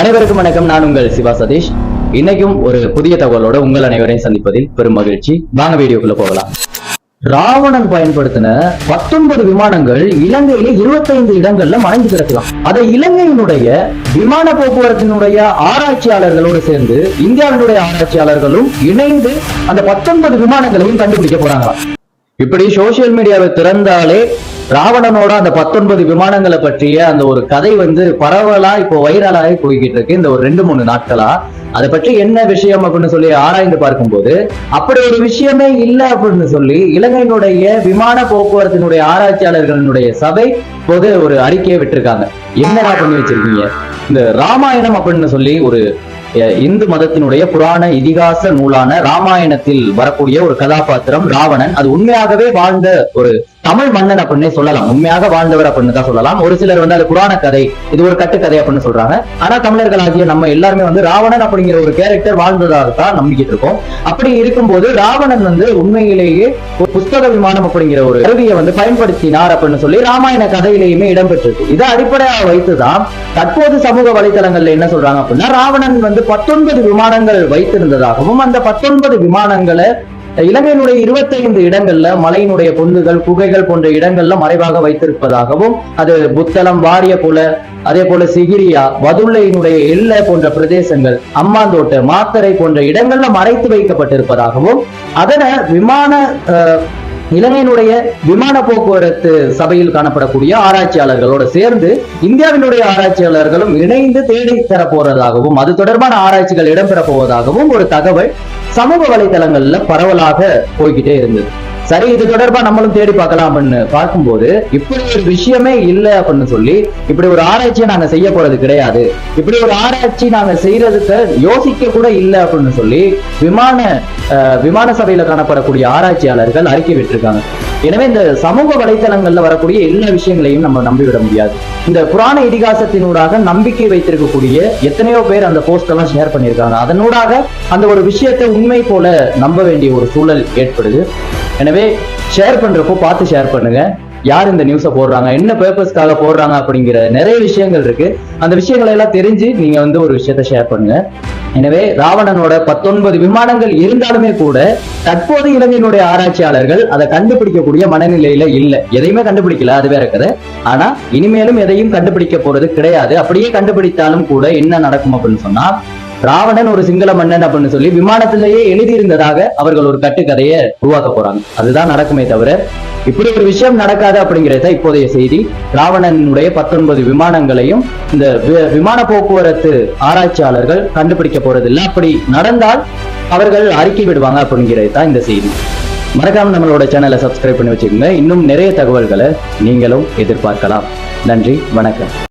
அனைவருக்கும் வணக்கம். நான் உங்கள் சிவா சதீஷ். இன்னைக்கும் ஒரு புதிய தகவலோட உங்கள் அனைவரையும் சந்திப்பதில் பெரும் மகிழ்ச்சி. வாங்க வீடியோக்குள்ள போகலாம். ராவணன் பயன்படுத்தின பத்தொன்பது விமானங்கள் இலங்கையில 25 இடங்கள்ல மறைந்து கிடக்கலாம். அதை இலங்கையினுடைய விமான போக்குவரத்தினுடைய ஆராய்ச்சியாளர்களோடு சேர்ந்து இந்தியாவினுடைய ஆராய்ச்சியாளர்களும் இணைந்து அந்த பத்தொன்பது விமானங்களையும் கண்டுபிடிக்க போறாங்களாம். இப்படி சோசியல் மீடியாவை திறந்தாலே ராவணனோட அந்த பத்தொன்பது விமானங்களை பற்றிய அந்த ஒரு கதை வந்து பரவலா இப்போ வைரலாகி போய்கிட்டு இருக்கு இந்த ஒரு ரெண்டு மூணு நாட்களா. அதை பற்றி என்ன விஷயம் அப்படின்னு சொல்லி ஆராய்ந்து பார்க்கும்போது அப்படி ஒரு விஷயமே இல்லை அப்படின்னு சொல்லி இலங்கையினுடைய விமான போக்குவரத்தினுடைய ஆராய்ச்சியாளர்களினுடைய சபை பொது ஒரு அறிக்கையை விட்டுருக்காங்க. என்னடா பண்ணி வச்சிருக்கீங்க? இந்த ராமாயணம் அப்படின்னு சொல்லி ஒரு இந்து மதத்தினுடைய புராண இதிகாச நூலான ராமாயணத்தில் வரக்கூடிய ஒரு கதாபாத்திரம் ராவணன். அது உண்மையாகவே வாழ்ந்த ஒரு தமிழ் மன்னன் அப்படின்னு சொல்லலாம். உண்மையாக வாழ்ந்தவர் அப்படின்னு தான் சொல்லலாம். ஒரு சிலர் வந்து அது புராண கதை இது ஒரு கட்டுக்கதை அப்படின்னு சொல்றாங்க. ஆனா தமிழர்களாகிய நம்ம எல்லாருமே வந்து ராவணன் அப்படிங்கிற ஒரு கேரக்டர் வாழ்ந்ததாக தான் நம்பிக்கிட்டு இருக்கோம். அப்படி இருக்கும்போது ராவணன் வந்து உண்மையிலேயே ஒரு புஸ்தக விமானம் அப்படிங்கிற ஒரு கருவியை வந்து பயன்படுத்தினார் அப்படின்னு சொல்லி ராமாயண கதையிலேயுமே இடம்பெற்றிருக்கு. இதை அடிப்படையாக வைத்துதான் தற்போது சமூக வலைத்தளங்கள்ல என்ன சொல்றாங்க அப்படின்னா ராவணன் வந்து பத்தொன்பது விமானங்கள் வைத்திருந்ததாகவும் அந்த பத்தொன்பது விமானங்களை இலங்கையினுடைய 25 இடங்கள்ல மலையினுடைய பொந்துகள் குகைகள் போன்ற இடங்கள்ல மறைவாக வைத்திருப்பதாகவும் அது புத்தளம் வாரிய போல அதே போல சிகிரியா வதுள்ளையினுடைய எல்லை போன்ற பிரதேசங்கள் அம்மாந்தோட்டை மாத்தரை போன்ற இடங்கள்ல மறைத்து வைக்கப்பட்டிருப்பதாகவும் அதனை விமான இலங்கையினுடைய விமான போக்குவரத்து சபையில் காணப்படக்கூடிய ஆராய்ச்சியாளர்களோட சேர்ந்து இந்தியாவினுடைய ஆராய்ச்சியாளர்களும் இணைந்து தேடி தரப்போறதாகவும் அது தொடர்பான ஆராய்ச்சிகள் இடம்பெற போவதாகவும் ஒரு தகவல் சமூக வலைதளங்கள்ல பரவலாக போய்கிட்டே இருந்தது. சரி இது தொடர்பா நம்மளும் தேடி பார்க்கலாம் அப்படின்னு பார்க்கும்போது இப்படி ஒரு விஷயமே இல்லை அப்படின்னு சொல்லி இப்படி ஒரு ஆராய்ச்சியை நாங்க செய்ய போறது கிடையாது. இப்படி ஒரு ஆராய்ச்சி நாங்க செய்யறதுக்கு யோசிக்க கூட இல்லை அப்படின்னு சொல்லி விமான விமான சபையில காணப்படக்கூடிய ஆராய்ச்சியாளர்கள் அறிக்கை விட்டுருக்காங்க. எனவே இந்த சமூக வலைத்தளங்கள்ல வரக்கூடிய எல்லா விஷயங்களையும் நம்ம நம்பிவிட முடியாது. இந்த புராண இதிகாசத்தினூடாக நம்பிக்கை வைத்திருக்கக்கூடிய எத்தனையோ பேர் அந்த போஸ்ட் எல்லாம் ஷேர் பண்ணியிருக்காங்க. அதனூடாக அந்த ஒரு விஷயத்தை உண்மை போல நம்ப வேண்டிய ஒரு சூழல் ஏற்படுது. எனவே ஷேர் பண்றப்போ பார்த்து ஷேர் பண்ணுங்க. யார் இந்த நியூஸை போடுறாங்க? என்ன பர்பஸ்க்காக போடுறாங்க அப்படிங்கிற நிறைய விஷயங்கள் இருக்கு. அந்த விஷயங்களை எல்லாம் தெரிஞ்சு நீங்க வந்து ஒரு விஷயத்த ஷேர் பண்ணுங்க. எனவே ராவணனோட பத்தொன்பது விமானங்கள் இருந்தாலுமே கூட தற்போது இலங்கையினுடைய ஆராய்ச்சியாளர்கள் அதை கண்டுபிடிக்கக்கூடிய மனநிலையில இல்ல. எதையுமே கண்டுபிடிக்கல அது வேற கதை ஆனா இனிமேலும் எதையும் கண்டுபிடிக்க போறது கிடையாது. அப்படியே கண்டுபிடித்தாலும் கூட என்ன நடக்கும் அப்படின்னு சொன்னா ராவணன் ஒரு சிங்கள மன்னன் அப்படின்னு சொல்லி விமானத்திலேயே எழுதியிருந்ததாக அவர்கள் ஒரு கட்டுக்கதையை உருவாக்க போறாங்க. அதுதான் நடக்குமே தவிர இப்படி ஒரு விஷயம் நடக்காது அப்படிங்கிறத இப்போதைய செய்தி. ராவணனுடைய பத்தொன்பது விமானங்களையும் இந்த வி- விமான போக்குவரத்து ஆராய்ச்சியாளர்கள் கண்டுபிடிக்க போறதில்லை. அப்படி நடந்தால் அவர்கள் அறிக்கை விடுவாங்க அப்படிங்கிறது தான் இந்த செய்தி. மறக்காம நம்மளோட சேனலை சப்ஸ்கிரைப் பண்ணி வச்சுக்கோங்க. இன்னும் நிறைய தகவல்களை நீங்களும் எதிர்பார்க்கலாம். நன்றி வணக்கம்.